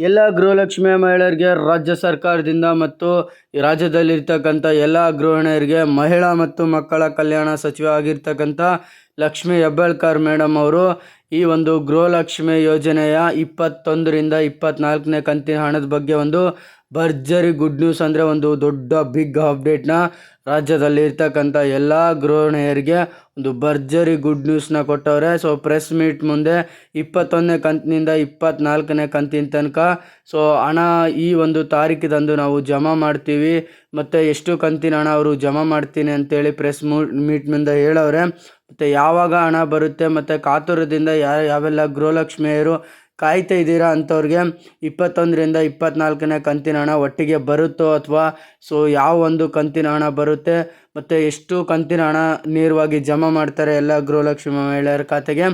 ಎಲ್ಲ ಗೃಹಲಕ್ಷ್ಮಿ ಮಹಿಳೆಯರಿಗೆ ರಾಜ್ಯ ಸರ್ಕಾರದಿಂದ ಮತ್ತು ರಾಜ್ಯದಲ್ಲಿರ್ತಕ್ಕಂಥ ಎಲ್ಲ ಗೃಹಿಣಿಯರಿಗೆ ಮಹಿಳಾ ಮತ್ತು ಮಕ್ಕಳ ಕಲ್ಯಾಣ ಸಚಿವ ಆಗಿರ್ತಕ್ಕಂಥ ಲಕ್ಷ್ಮಿ ಹೆಬ್ಬಾಳ್ಕರ್ ಮೇಡಮ್ ಅವರು ಈ ಒಂದು ಗೃಹಲಕ್ಷ್ಮಿ ಯೋಜನೆಯ ಇಪ್ಪತ್ತೊಂದರಿಂದ ಇಪ್ಪತ್ತ್ನಾಲ್ಕನೇ ಕಂತಿನ ಹಣದ ಬಗ್ಗೆ ಒಂದು ಭರ್ಜರಿ ಗುಡ್ ನ್ಯೂಸ್ ಅಂದರೆ ಒಂದು ದೊಡ್ಡ ಬಿಗ್ ಅಪ್ಡೇಟ್ನ ರಾಜ್ಯದಲ್ಲಿ ಇರ್ತಕ್ಕಂಥ ಎಲ್ಲ ಗೃಹಿಣಿಯರಿಗೆ ಒಂದು ಭರ್ಜರಿ ಗುಡ್ ನ್ಯೂಸ್ನ ಕೊಟ್ಟವ್ರೆ. ಸೊ ಪ್ರೆಸ್ ಮೀಟ್ ಮುಂದೆ ಇಪ್ಪತ್ತೊಂದನೇ ಕಂತಿನಿಂದ ಇಪ್ಪತ್ತ್ನಾಲ್ಕನೇ ಕಂತಿನ ತನಕ. ಸೊ ಹಣ ಈ ಒಂದು ತಾರೀಕಿದಂದು ನಾವು ಜಮಾ ಮಾಡ್ತೀವಿ. ಮತ್ತು ಎಷ್ಟು ಕಂತಿನ ಹಣ ಅವರು ಜಮಾ ಮಾಡ್ತೀನಿ ಅಂತೇಳಿ ಪ್ರೆಸ್ ಮೀಟ್ ಮುಂದೆ ಹೇಳವ್ರೆ. ಮತ್ತು ಯಾವಾಗ ಹಣ ಬರುತ್ತೆ ಮತ್ತು ಕಾತುರದಿಂದ ಯಾವೆಲ್ಲ ಗೃಹಲಕ್ಷ್ಮಿಯರು ಕಾಯ್ತಾ ಇದ್ದೀರಾ ಅಂಥವ್ರಿಗೆ ಇಪ್ಪತ್ತೊಂದರಿಂದ ಇಪ್ಪತ್ನಾಲ್ಕನೇ ಕಂತಿನ ಹಣ ಒಟ್ಟಿಗೆ ಬರುತ್ತೋ ಅಥವಾ ಸೊ ಯಾವ ಒಂದು ಕಂತಿನ ಹಣ ಬರುತ್ತೆ ಮತ್ತು ಎಷ್ಟು ಕಂತಿನ ಹಣ ನೇರವಾಗಿ ಜಮಾ ಮಾಡ್ತಾರೆ ಎಲ್ಲ ಗೃಹಲಕ್ಷ್ಮಿ ಮಹಿಳೆಯರ ಖಾತೆಗೆ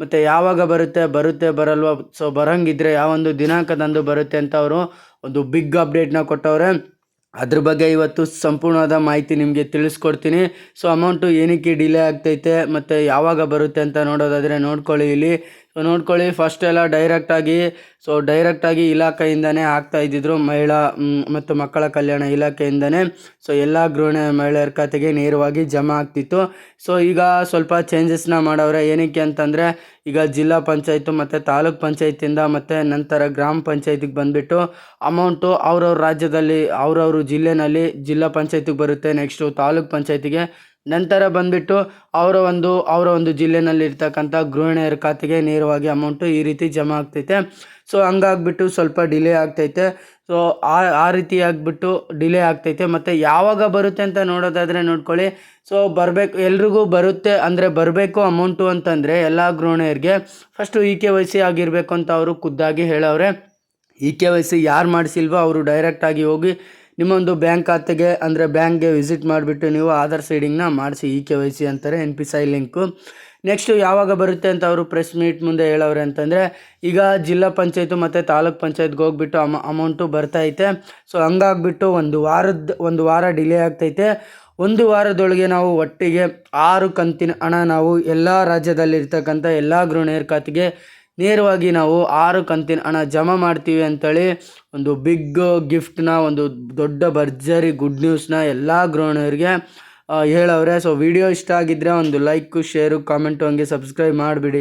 ಮತ್ತು ಯಾವಾಗ ಬರುತ್ತೆ ಬರುತ್ತೆ, ಬರಲ್ವಾ, ಸೊ ಬರೋಂಗಿದ್ರೆ ಯಾವೊಂದು ದಿನಾಂಕದಂದು ಬರುತ್ತೆ ಅಂತ ಅವರು ಒಂದು ಬಿಗ್ ಅಪ್ಡೇಟ್ನ ಕೊಟ್ಟವ್ರೆ. ಅದ್ರ ಬಗ್ಗೆ ಇವತ್ತು ಸಂಪೂರ್ಣವಾದ ಮಾಹಿತಿ ನಿಮಗೆ ತಿಳಿಸ್ಕೊಡ್ತೀನಿ. ಸೊ ಅಮೌಂಟು ಏನಕ್ಕೆ ಡಿಲೇ ಆಗ್ತೈತೆ ಮತ್ತು ಯಾವಾಗ ಬರುತ್ತೆ ಅಂತ ನೋಡೋದಾದರೆ ನೋಡ್ಕೊಳ್ಳಿ ಇಲ್ಲಿ. ಸೊ ನೋಡ್ಕೊಳ್ಳಿ ಫಸ್ಟ್ ಎಲ್ಲ ಡೈರೆಕ್ಟಾಗಿ ಸೊ ಡೈರೆಕ್ಟಾಗಿ ಇಲಾಖೆಯಿಂದನೇ ಆಗ್ತಾ ಇದ್ದಿದ್ರು ಮಹಿಳಾ ಮತ್ತು ಮಕ್ಕಳ ಕಲ್ಯಾಣ ಇಲಾಖೆಯಿಂದನೇ. ಸೊ ಎಲ್ಲ ಗೃಹಿಣಿ ಮಹಿಳೆಯರ ಖಾತೆಗೆ ನೇರವಾಗಿ ಜಮಾ ಆಗ್ತಿತ್ತು. ಸೊ ಈಗ ಸ್ವಲ್ಪ ಚೇಂಜಸ್ನ ಮಾಡವ್ರೆ, ಏನಕ್ಕೆ ಅಂತಂದರೆ, ಈಗ ಜಿಲ್ಲಾ ಪಂಚಾಯಿತು ಮತ್ತು ತಾಲೂಕ್ ಪಂಚಾಯತಿಂದ ಮತ್ತು ನಂತರ ಗ್ರಾಮ ಪಂಚಾಯತಿಗೆ ಬಂದುಬಿಟ್ಟು ಅಮೌಂಟು ಅವ್ರವ್ರ ರಾಜ್ಯದಲ್ಲಿ, ಅವ್ರವ್ರ ಜಿಲ್ಲೆನಲ್ಲಿ ಜಿಲ್ಲಾ ಪಂಚಾಯತಿಗೆ ಬರುತ್ತೆ. ನೆಕ್ಸ್ಟು ತಾಲೂಕ್ ಪಂಚಾಯತಿಗೆ ನಂತರ ಬಂದುಬಿಟ್ಟು ಅವರ ಒಂದು ಅವರ ಒಂದು ಜಿಲ್ಲೆನಲ್ಲಿರ್ತಕ್ಕಂಥ ಗೃಹಿಣಿಯರ ಖಾತೆಗೆ ನೇರವಾಗಿ ಅಮೌಂಟು ಈ ರೀತಿ ಜಮಾ ಆಗ್ತೈತೆ. ಸೊ ಹಂಗಾಗ್ಬಿಟ್ಟು ಸ್ವಲ್ಪ ಡಿಲೇ ಆಗ್ತೈತೆ. ಸೊ ಆ ಆ ರೀತಿ ಆಗಿಬಿಟ್ಟು ಡಿಲೇ ಆಗ್ತೈತೆ. ಮತ್ತು ಯಾವಾಗ ಬರುತ್ತೆ ಅಂತ ನೋಡೋದಾದರೆ ನೋಡ್ಕೊಳ್ಳಿ. ಸೊ ಬರಬೇಕು, ಎಲ್ರಿಗೂ ಬರುತ್ತೆ ಅಂದರೆ ಬರಬೇಕು ಅಮೌಂಟು ಅಂತಂದರೆ ಎಲ್ಲ ಗೃಹಿಣಿಯರಿಗೆ first E K Y C ಆಗಿರಬೇಕು ಅಂತ ಅವರು ಖುದ್ದಾಗಿ ಹೇಳವ್ರೆ. ಇ ಕೆ ವೈ ಸಿ ಯಾರು ಮಾಡಿಸಿಲ್ವೋ ಅವರು ಡೈರೆಕ್ಟಾಗಿ ಹೋಗಿ ನಿಮ್ಮೊಂದು ಬ್ಯಾಂಕ್ ಖಾತೆಗೆ ಅಂದರೆ ಬ್ಯಾಂಕ್ಗೆ ವಿಸಿಟ್ ಮಾಡಿಬಿಟ್ಟು ನೀವು ಆಧಾರ್ ಸೀಡಿಂಗ್ನ ಮಾಡಿಸಿ ಇ ಕೆ ವೈ ಸಿ ಅಂತಾರೆ, N P C link. Next ಯಾವಾಗ ಬರುತ್ತೆ ಅಂತ ಅವರು ಪ್ರೆಸ್ ಮೀಟ್ ಮುಂದೆ ಹೇಳವ್ರೆ ಅಂತಂದರೆ, ಈಗ ಜಿಲ್ಲಾ ಪಂಚಾಯತು ಮತ್ತು ತಾಲೂಕ್ ಪಂಚಾಯತ್ಗೆ ಹೋಗ್ಬಿಟ್ಟು ಅಮ, ಅಮೌಂಟು ಬರ್ತೈತೆ ಸೊ, ಹಂಗಾಗ್ಬಿಟ್ಟು ಒಂದು ವಾರದ, ಒಂದು ವಾರ ಡಿಲೇ ಆಗ್ತೈತೆ. ಒಂದು ವಾರದೊಳಗೆ ನಾವು ಒಟ್ಟಿಗೆ ಆರು ಕಂತಿನ ಹಣ ನಾವು ಎಲ್ಲ ರಾಜ್ಯದಲ್ಲಿರ್ತಕ್ಕಂಥ ಎಲ್ಲ ಗೃಹಿಣಿಯರ ಖಾತೆಗೆ ನೇರವಾಗಿ ನಾವು ಆರು ಕಂತಿನ ಹಣ ಜಮಾ ಮಾಡ್ತೀವಿ ಅಂತೇಳಿ ಒಂದು ಬಿಗ್ ಗಿಫ್ಟ್ನ ಒಂದು ದೊಡ್ಡ ಭರ್ಜರಿ ಗುಡ್ ನ್ಯೂಸ್ನ ಎಲ್ಲ ಗೃಹಿಣಿಯರಿಗೆ ಹೇಳವ್ರೆ. ಸೊ ವಿಡಿಯೋ ಇಷ್ಟ ಆಗಿದ್ದರೆ ಒಂದು ಲೈಕು ಶೇರು ಕಾಮೆಂಟು ಹಂಗೆ ಸಬ್ಸ್ಕ್ರೈಬ್ ಮಾಡಿಬಿಡಿ.